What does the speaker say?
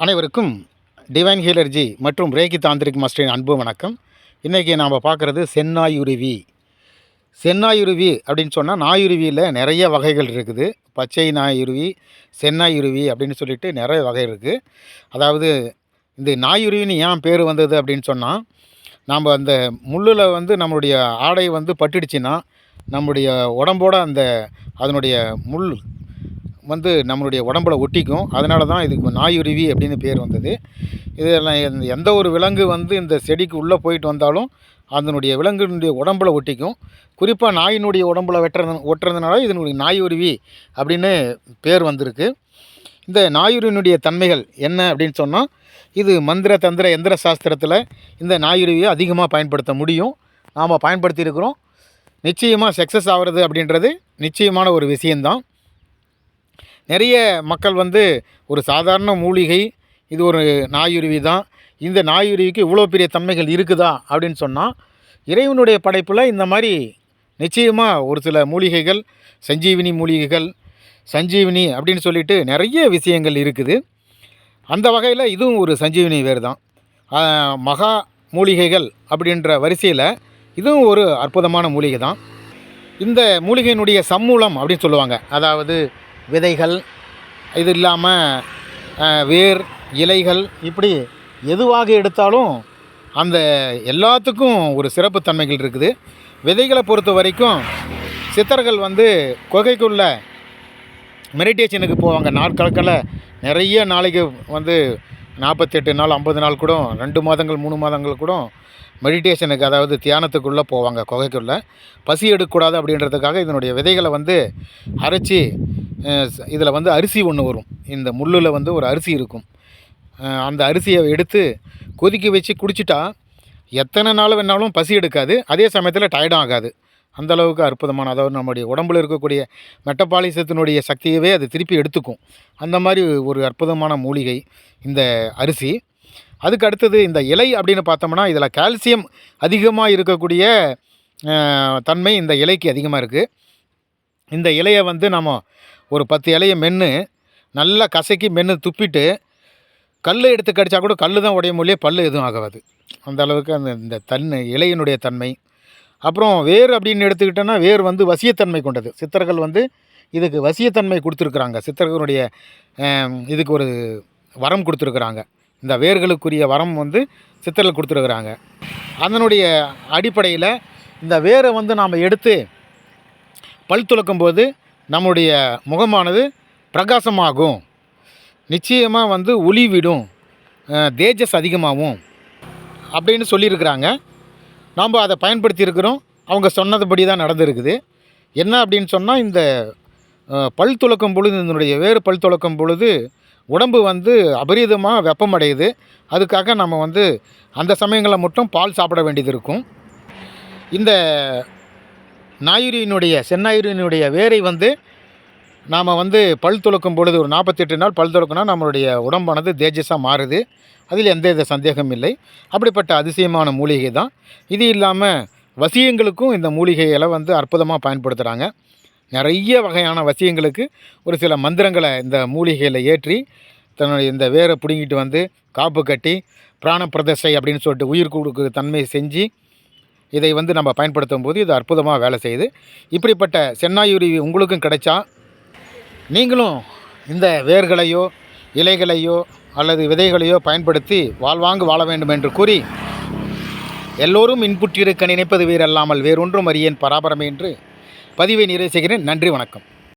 அனைவருக்கும் டிவைன் ஹீலர்ஜி மற்றும் ரேகி தாந்திரிக் மாஸ்டரின் அன்பு வணக்கம். இன்றைக்கி நாம் பார்க்குறது செந்நாயுருவி செந்நாயுருவி அப்படின்னு சொன்னால் நாயுருவியில் நிறைய வகைகள் இருக்குது. பச்சை நாயுருவி சென்னாயுருவி அப்படின்னு சொல்லிட்டு நிறைய வகை இருக்குது அதாவது இந்த நாயுருவின்னு ஏன் பேர் வந்தது அப்படின்னு சொன்னால் நாம் அந்த முள்ளில் வந்து நம்மளுடைய ஆடை வந்து பட்டுடுச்சுன்னா நம்முடைய உடம்போட அந்த அதனுடைய முள் வந்து நம்மளுடைய உடம்புல ஒட்டிக்கும். அதனால தான் இதுக்கு நாயுருவி அப்படின்னு பேர் வந்தது. இதெல்லாம் எந்த- எந்த ஒரு விலங்கு வந்து இந்த செடிக்கு உள்ளே போயிட்டு வந்தாலும் அதனுடைய விலங்கினுடைய உடம்புல ஒட்டிக்கும். குறிப்பாக நாயினுடைய உடம்புல வெட்டுறது ஒட்டுறதுனால இதனுடைய நாயுருவி அப்படின்னு பேர் வந்திருக்கு. இந்த நாயுருவினுடைய தன்மைகள் என்ன அப்படின்னு சொன்னால் இது மந்திர தந்திர எந்திர சாஸ்திரத்தில் இந்த நாயுருவியை அதிகமாக பயன்படுத்த முடியும். நாம் பயன்படுத்தியிருக்கிறோம். நிச்சயமாக சக்ஸஸ் ஆகிறது அப்படின்றது நிச்சயமான ஒரு விஷயந்தான் நிறைய மக்கள் வந்து ஒரு சாதாரண மூலிகை இது ஒரு நாயுருவி தான். இந்த நாயுருவிக்கு இவ்வளோ பெரிய தன்மைகள் இருக்குதா அப்படின்னு சொன்னால் இறைவனுடைய படைப்பில் இந்த மாதிரி நிச்சயமாக ஒரு சில மூலிகைகள் சஞ்சீவினி மூலிகைகள் சஞ்சீவினி அப்படின்னு சொல்லிட்டு நிறைய விஷயங்கள் இருக்குது. அந்த வகையில் இதுவும் ஒரு சஞ்சீவினி வேறு தான் மகா மூலிகைகள் அப்படின்ற வரிசையில் இதுவும் ஒரு அற்புதமான மூலிகை தான். இந்த மூலிகையினுடைய சம்மூலம் அப்படின்னு சொல்லுவாங்க. அதாவது விதைகள் இது இல்லாமல் வேர் இலைகள் இப்படி எதுவாக எடுத்தாலும் அந்த எல்லாத்துக்கும் ஒரு சிறப்புத்தன்மைகள் இருக்குது. விதைகளை பொறுத்த வரைக்கும் சித்தர்கள் வந்து குகைக்குள்ள மெடிடேஷனுக்கு போவாங்க. நாட்கணக்கில் நிறைய நாளைக்கு வந்து நாற்பத்தெட்டு நாள் ஐம்பது நாள் கூட ரெண்டு மாதங்கள் மூணு மாதங்கள் கூட மெடிடேஷனுக்கு அதாவது தியானத்துக்குள்ளே போவாங்க குகைக்குள்ளே. பசி எடுக்கக்கூடாது அப்படின்றதுக்காக இதனுடைய விதைகளை வந்து அரைச்சி இதில் வந்து அரிசி ஒன்று வரும். இந்த முள்ளில் வந்து ஒரு அரிசி இருக்கும். அந்த அரிசியை எடுத்து கொதிக்க வச்சு குடிச்சிட்டா எத்தனை நாள் வேணாலும் பசி எடுக்காது. அதே சமயத்தில் டயர்டும் ஆகாது. அந்தளவுக்கு அற்புதமான அதாவது நம்முடைய உடம்பில் இருக்கக்கூடிய மெட்டபாலிசத்தினுடைய சக்தியவே அது திருப்பி எடுத்துக்கும். அந்த மாதிரி ஒரு அற்புதமான மூலிகை இந்த அரிசி. அதுக்கு அடுத்தது இந்த இலை அப்படின்னு பார்த்தோம்னா இதில் கால்சியம் அதிகமாக இருக்கக்கூடிய தன்மை இந்த இலைக்கு அதிகமாக இருக்குது இந்த இலையை வந்து நம்ம ஒரு பத்து இலையை மென்று நல்லா கசக்கி மென்று துப்பிட்டு கல் எடுத்து கடித்தா கூட கல் தான் உடைய மொழியே பல் எதுவும் ஆகாது. அந்த அளவுக்கு அந்த இந்த தன்மை இலையினுடைய தன்மை. அப்புறம் வேர் அப்படின்னு எடுத்துக்கிட்டோன்னா வேர் வந்து வசியத்தன்மை கொண்டது. சித்தர்கள் வந்து இதுக்கு வசியத்தன்மை கொடுத்துருக்குறாங்க. சித்தர்களுடைய இதுக்கு ஒரு வரம் கொடுத்துருக்குறாங்க. இந்த வேர்களுக்குரிய வரம் வந்து சித்தர்கள் கொடுத்துருக்குறாங்க. அதனுடைய அடிப்படையில் இந்த வேரை வந்து நாம் எடுத்து பல் துலக்கும் போது நம்முடைய முகமானது பிரகாசமாகும். நிச்சயமாக வந்து ஒளி விடும் தேஜஸ் அதிகமாகும். அப்படின்னு சொல்லியிருக்கிறாங்க. நாம் அதை பயன்படுத்தியிருக்கிறோம். அவங்க சொன்னதுபடி தான் நடந்திருக்குது. என்ன அப்படின்னு சொன்னால் இந்த பல் துளக்கும் பொழுது இதனுடைய வேறு பல் துளக்கும் பொழுது உடம்பு வந்து அபரீதமாக வெப்பமடையுது. அதுக்காக நம்ம வந்து அந்த சமயங்களில் மட்டும் பால் சாப்பிட வேண்டியது இருக்கும். இந்த நாயுரியினுடைய செந்நாயுரியினுடைய வேரை வந்து நாம் வந்து பல் துளக்கும் பொழுது ஒரு நாற்பத்தெட்டு நாள் பல் துளக்குனா நம்மளுடைய உடம்பானது தேஜஸாக மாறுது. அதில் எந்த வித சந்தேகம் இல்லை. அப்படிப்பட்ட அதிசயமான மூலிகை தான். இது இல்லாமல் வசியங்களுக்கும் இந்த மூலிகைகளை வந்து அற்புதமாக பயன்படுத்துகிறாங்க நிறைய வகையான வசியங்களுக்கு ஒரு சில மந்திரங்களை இந்த மூலிகையில் ஏற்றி தன்னுடைய இந்த வேரை பிடுங்கிட்டு வந்து காப்பு கட்டி பிராண பிரதசை அப்படின்னு சொல்லிட்டு உயிர் கொடுக்குற தன்மை செஞ்சு இதை வந்து நம்ம பயன்படுத்தும் போது இது அற்புதமாக வேலை செய்யுது. இப்படிப்பட்ட சென்னாயுருவி உங்களுக்கும் கிடைச்சா நீங்களும் இந்த வேர்களையோ இலைகளையோ அல்லது விதைகளையோ பயன்படுத்தி வாழ்வாங்கு வாழ வேண்டும் என்று கூறி எல்லோரும் இன்புற்றிருக்க நினைப்பது வேறல்லாமல் வேறொன்றும் அறியேன் பராபரமே என்று பதிவை நிறைவு செய்கிறேன். நன்றி வணக்கம்.